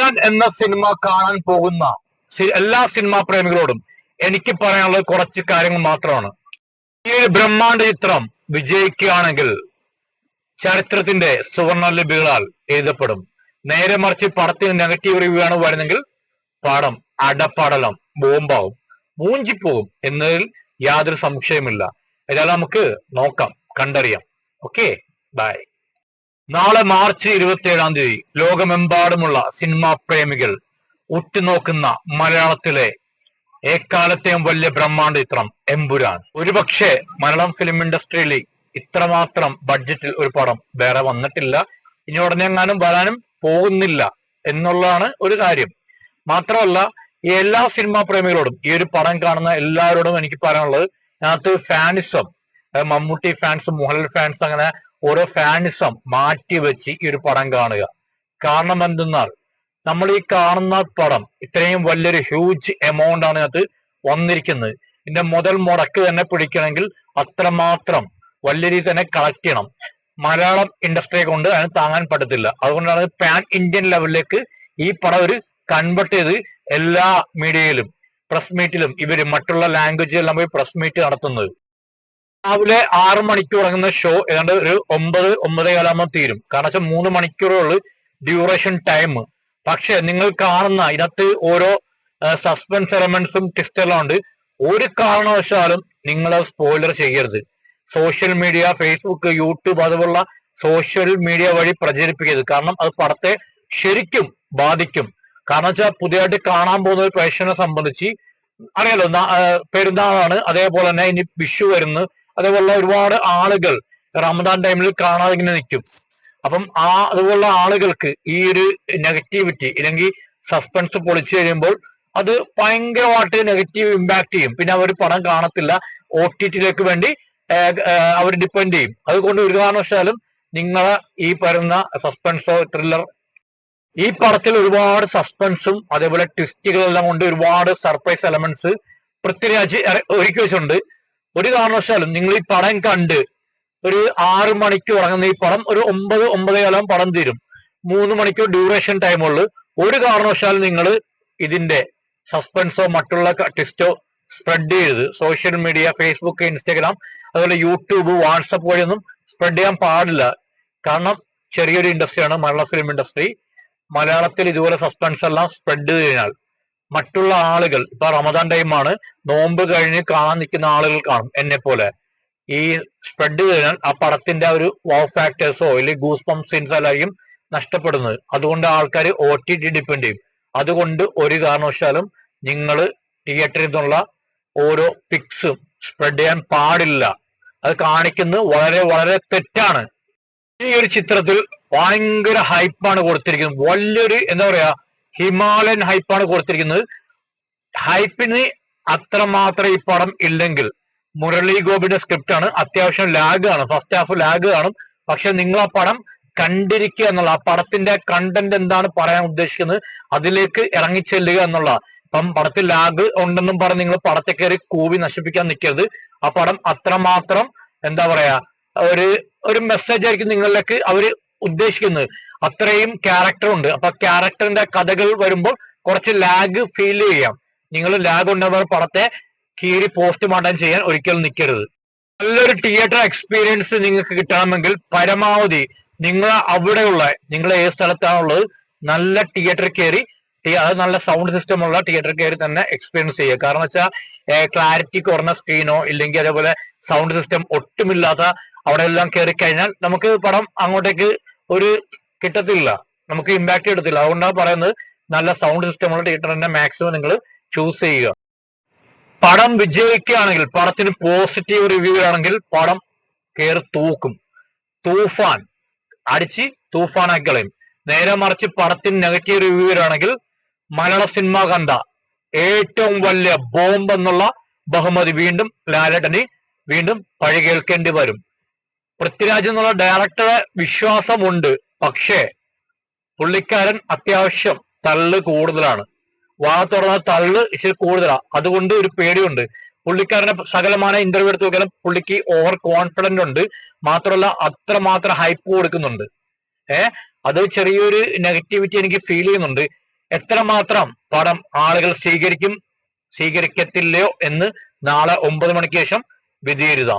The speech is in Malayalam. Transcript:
എമ്പുരാൻ എന്ന സിനിമ കാണാൻ പോകുന്ന എല്ലാ സിനിമാ പ്രേമികളോടും എനിക്ക് പറയാനുള്ളത് കുറച്ച് കാര്യങ്ങൾ മാത്രമാണ്. ഈ ഒരു ബ്രഹ്മാണ്ഡ ചിത്രം വിജയിക്കുകയാണെങ്കിൽ ചരിത്രത്തിന്റെ സുവർണ ലിപികളാൽ എഴുതപ്പെടും. നേരെ മറിച്ച് പടത്തിന് നെഗറ്റീവ് റിവ്യൂ ആണ് വരുന്നെങ്കിൽ പടം അടപ്പടലം ബോംബാവും മൂഞ്ചിപ്പോകും എന്നതിൽ യാതൊരു സംശയമില്ല ഏതായാലും നമുക്ക് നോക്കാം കണ്ടറിയാം. ഓക്കെ ബൈ നാളെ മാർച്ച് ഇരുപത്തി ഏഴാം തീയതി ലോകമെമ്പാടുമുള്ള സിനിമാ പ്രേമികൾ ഉറ്റുനോക്കുന്ന മലയാളത്തിലെ എക്കാലത്തെയും വലിയ ബ്രഹ്മാണ്ട ചിത്രം എമ്പുരാൻ. ഒരുപക്ഷെ മലയാളം ഫിലിം ഇൻഡസ്ട്രിയിൽ ഇത്രമാത്രം ബഡ്ജറ്റിൽ ഒരു പടം വേറെ വന്നിട്ടില്ല. ഇനി ഉടനെ എങ്ങാനും വരാനും പോകുന്നില്ല എന്നുള്ളതാണ് ഒരു കാര്യം. മാത്രമല്ല ഈ എല്ലാ സിനിമാ പ്രേമികളോടും ഈ ഒരു പടം കാണുന്ന എല്ലാവരോടും എനിക്ക് പറയാനുള്ളത് അതിനകത്ത് fanism Mammootty fans Mohanlal fans അങ്ങനെ ഓരോ ഫാനിസം മാറ്റി വെച്ച് ഈ ഒരു പടം കാണുക. കാരണം എന്തെന്നാൽ നമ്മൾ ഈ കാണുന്ന പടം ഇത്രയും വലിയൊരു ഹ്യൂജ് എമൗണ്ട് ആണ് അത് വന്നിരിക്കുന്നത്. ഇതിന്റെ മുതൽ മുടക്ക് തന്നെ പിടിക്കണമെങ്കിൽ അത്രമാത്രം വലിയ രീതി തന്നെ കളക്ട് ചെയ്യണം. മലയാളം ഇൻഡസ്ട്രിയെ കൊണ്ട് അതിന് താങ്ങാൻ പറ്റത്തില്ല. അതുകൊണ്ടാണ് പാൻ ഇന്ത്യൻ ലെവലിലേക്ക് ഈ പടം ഒരു കൺവെർട്ട് ചെയ്ത് എല്ലാ മീഡിയയിലും പ്രസ് മീറ്റിലും ഇവർ മറ്റുള്ള ലാംഗ്വേജിലെല്ലാം പോയി പ്രസ് മീറ്റ് നടത്തുന്നത്. രാവിലെ ആറ് മണിക്ക് തുടങ്ങുന്ന ഷോ ഏതാണ്ട് ഒരു ഒമ്പത് ഒമ്പതേ കാലാകുമ്പോൾ തീരും. കാരണം വെച്ചാൽ മൂന്ന് മണിക്കൂറുള്ള ഡ്യൂറേഷൻ ടൈം പക്ഷെ നിങ്ങൾ കാണുന്ന ഇതിനകത്ത് ഓരോ സസ്പെൻസ് എലമെന്റ്സും ട്വിസ്റ്റെല്ലാം ഉണ്ട്. ഒരു കാരണവശാലും നിങ്ങൾ സ്പോയിലർ ചെയ്യരുത്. സോഷ്യൽ മീഡിയ ഫേസ്ബുക്ക് യൂട്യൂബ് അതുപോലുള്ള സോഷ്യൽ മീഡിയ വഴി പ്രചരിപ്പിക്കരുത്. കാരണം അത് പടത്തെ ശരിക്കും ബാധിക്കും. കാരണം വെച്ചാൽ പുതിയതായിട്ട് കാണാൻ പോകുന്ന ഒരു പ്രേക്ഷകനെ സംബന്ധിച്ച് അറിയാലോ പെരുന്നാളാണ്. അതേപോലെ തന്നെ ഇനി വിഷു വരുന്നു. അതേപോലുള്ള ഒരുപാട് ആളുകൾ റമദാൻ ടൈമിൽ കാണാതെ ഇങ്ങനെ നിൽക്കും. അപ്പം ആ അതുപോലുള്ള ആളുകൾക്ക് ഈ ഒരു നെഗറ്റിവിറ്റി അല്ലെങ്കിൽ സസ്പെൻസ് പൊളിച്ചു കഴിയുമ്പോൾ അത് ഭയങ്കരമായിട്ട് നെഗറ്റീവ് ഇമ്പാക്ട് ചെയ്യും. പിന്നെ അവർ പണം കാണത്തില്ല. ഒ ടി ടിയിലേക്ക് വേണ്ടി അവർ ഡിപ്പെൻഡ് ചെയ്യും. അതുകൊണ്ട് ഒരു കാരണവശാലും നിങ്ങൾ ഈ പറയുന്ന സസ്പെൻസോ ത്രില്ലർ ഈ പടത്തിൽ ഒരുപാട് സസ്പെൻസും അതേപോലെ ട്വിസ്റ്റുകളെല്ലാം കൊണ്ട് ഒരുപാട് സർപ്രൈസ് എലമെന്റ്സ് പൃഥ്വിരാജ് ഒരുക്കി വെച്ചിട്ടുണ്ട്. ഒരു കാരണവശാലും നിങ്ങൾ ഈ പടം കണ്ട് ഒരു ആറ് മണിക്ക് ഉറങ്ങുന്ന ഈ പടം ഒരു ഒമ്പത് ഒമ്പതേ കാലം പടം തീരും. മൂന്ന് മണിക്കൂർ ഡ്യൂറേഷൻ ടൈമുള്ളു ഒരു കാരണവശാലും നിങ്ങൾ ഇതിന്റെ സസ്പെൻസോ മറ്റുള്ള ട്വിസ്റ്റോ സ്പ്രെഡ് ചെയ്ത് സോഷ്യൽ മീഡിയ ഫേസ്ബുക്ക് ഇൻസ്റ്റാഗ്രാം അതുപോലെ യൂട്യൂബ് വാട്സപ്പ് വഴിയൊന്നും സ്പ്രെഡ് ചെയ്യാൻ പാടില്ല. കാരണം ചെറിയൊരു ഇൻഡസ്ട്രിയാണ് മലയാള ഫിലിം ഇൻഡസ്ട്രി മലയാളത്തിൽ ഇതുപോലെ സസ്പെൻസ് എല്ലാം സ്പ്രെഡ് ചെയ്ത് കഴിഞ്ഞാൽ മറ്റുള്ള ആളുകൾ ഇപ്പൊ റമദാൻ ടൈമാണ് നോമ്പ് കഴിഞ്ഞ് കാണാൻ നിൽക്കുന്ന ആളുകൾ കാണും എന്നെ പോലെ ഈ സ്പ്രെഡ് കഴിഞ്ഞാൽ ആ പടത്തിന്റെ ഒരു വോ ഫാക്ടേഴ്സോ അല്ലെങ്കിൽ ഗൂസ് പമ്പ് സീൻസ് എല്ലായിരിക്കും നഷ്ടപ്പെടുന്നത്. അതുകൊണ്ട് ആൾക്കാർ ഒ ടി ടി ഡിപ്പെൻഡ് ചെയ്യും. അതുകൊണ്ട് ഒരു കാരണവശാലും നിങ്ങൾ തിയേറ്ററിൽ നിന്നുള്ള ഓരോ പിക്സും സ്പ്രെഡ് ചെയ്യാൻ പാടില്ല. അത് കാണിക്കുന്നത് വളരെ വളരെ തെറ്റാണ്. ഈ ഒരു ചിത്രത്തിൽ ഭയങ്കര ഹൈപ്പാണ് കൊടുത്തിരിക്കുന്നത്. വലിയൊരു എന്താ പറയാ ഹിമാലയൻ ഹൈപ്പാണ് കൊടുത്തിരിക്കുന്നത്. ഹൈപ്പിന് അത്രമാത്രം ഈ പടം ഇല്ലെങ്കിൽ മുരളി ഗോപിന്റെ സ്ക്രിപ്റ്റ് ആണ്. അത്യാവശ്യം ലാഗ് ആണ് ഫസ്റ്റ് ഹാഫ് ലാഗ് കാണും. പക്ഷെ നിങ്ങൾ ആ പടം കണ്ടിരിക്കുക എന്നുള്ള ആ പടത്തിന്റെ കണ്ടന്റ് എന്താണ് പറയാൻ ഉദ്ദേശിക്കുന്നത് അതിലേക്ക് ഇറങ്ങിച്ചെല്ലുക എന്നുള്ള. ഇപ്പം പടത്തിൽ ലാഗ് ഉണ്ടെന്നും പറഞ്ഞ് നിങ്ങൾ പടത്തെ കയറി കൂവി നശിപ്പിക്കാൻ നിൽക്കരുത്. ആ പടം അത്രമാത്രം എന്താ പറയാ ഒരു ഒരു മെസ്സേജ് ആയിരിക്കും നിങ്ങളിലേക്ക് അവർ ഉദ്ദേശിക്കുന്നത്. അത്രയും ക്യാരക്ടർ ഉണ്ട്. അപ്പൊ ക്യാരക്ടറിന്റെ കഥകൾ വരുമ്പോൾ കുറച്ച് ലാഗ് ഫീൽ ചെയ്യാം. നിങ്ങൾ ലാഗ് ഉണ്ടാകുന്ന പടത്തെ കീറി പോസ്റ്റ്മോർട്ടം ചെയ്യാൻ ഒരിക്കലും നിൽക്കരുത് നല്ലൊരു തിയേറ്റർ എക്സ്പീരിയൻസ് നിങ്ങൾക്ക് കിട്ടണമെങ്കിൽ പരമാവധി നിങ്ങൾ അവിടെയുള്ള നിങ്ങൾ ഏത് സ്ഥലത്താണുള്ളത് നല്ല തിയേറ്റർ കയറി അത് നല്ല സൗണ്ട് സിസ്റ്റം ഉള്ള തിയേറ്റർ കയറി തന്നെ എക്സ്പീരിയൻസ് ചെയ്യുക. കാരണം വെച്ചാൽ ക്ലാരിറ്റി കുറഞ്ഞ സ്ക്രീനോ ഇല്ലെങ്കിൽ അതേപോലെ സൗണ്ട് സിസ്റ്റം ഒട്ടുമില്ലാത്ത അവിടെ എല്ലാം കയറി കഴിഞ്ഞാൽ നമുക്ക് പടം അങ്ങോട്ടേക്ക് ഒരു കിട്ടത്തില്ല. നമുക്ക് ഇമ്പാക്ട് കിട്ടത്തില്ല. അതുകൊണ്ടാണ് പറയുന്നത് നല്ല സൗണ്ട് സിസ്റ്റം ഉള്ള തിയേറ്റർ തന്നെ മാക്സിമം നിങ്ങൾ ചൂസ് ചെയ്യുക. പടം വിജയിക്കുകയാണെങ്കിൽ പടത്തിന് പോസിറ്റീവ് റിവ്യൂ ആണെങ്കിൽ പടം കയറി തൂക്കും. തൂഫാൻ. അടിച്ച് തൂഫാനാക്കി കളയും. നേരെ മറിച്ച് പടത്തിന് നെഗറ്റീവ് റിവ്യൂ ആണെങ്കിൽ മലയാള സിനിമ കണ്ട ഏറ്റവും വലിയ ബോംബ് എന്നുള്ള ബഹുമതി വീണ്ടും ലാലേട്ടന് വീണ്ടും പഴി കേൾക്കേണ്ടി വരും. പൃഥ്വിരാജ് എന്നുള്ള ഡയറക്ടറെ വിശ്വാസമുണ്ട്. പക്ഷേ പുള്ളിക്കാരൻ അത്യാവശ്യം തള്ള് കൂടുതലാണ്. വാ തുറന്ന തള്ള് ഇച്ചിരി കൂടുതലാണ് അതുകൊണ്ട് ഒരു പേടിയുണ്ട്. പുള്ളിക്കാരനെ സകലമായ ഇന്റർവ്യൂ എടുത്ത് നോക്കിയാലും പുള്ളിക്ക് ഓവർ കോൺഫിഡന്റ് ഉണ്ട്. മാത്രമല്ല അത്രമാത്രം ഹൈപ്പ് കൊടുക്കുന്നുണ്ട്. ഏ? അത് ചെറിയൊരു നെഗറ്റിവിറ്റി എനിക്ക് ഫീൽ ചെയ്യുന്നുണ്ട്. എത്രമാത്രം പടം ആളുകൾ സ്വീകരിക്കും സ്വീകരിക്കത്തില്ലയോ എന്ന് നാളെ ഒമ്പത് മണിക്ക് ശേഷം വിധിയെഴുതാം.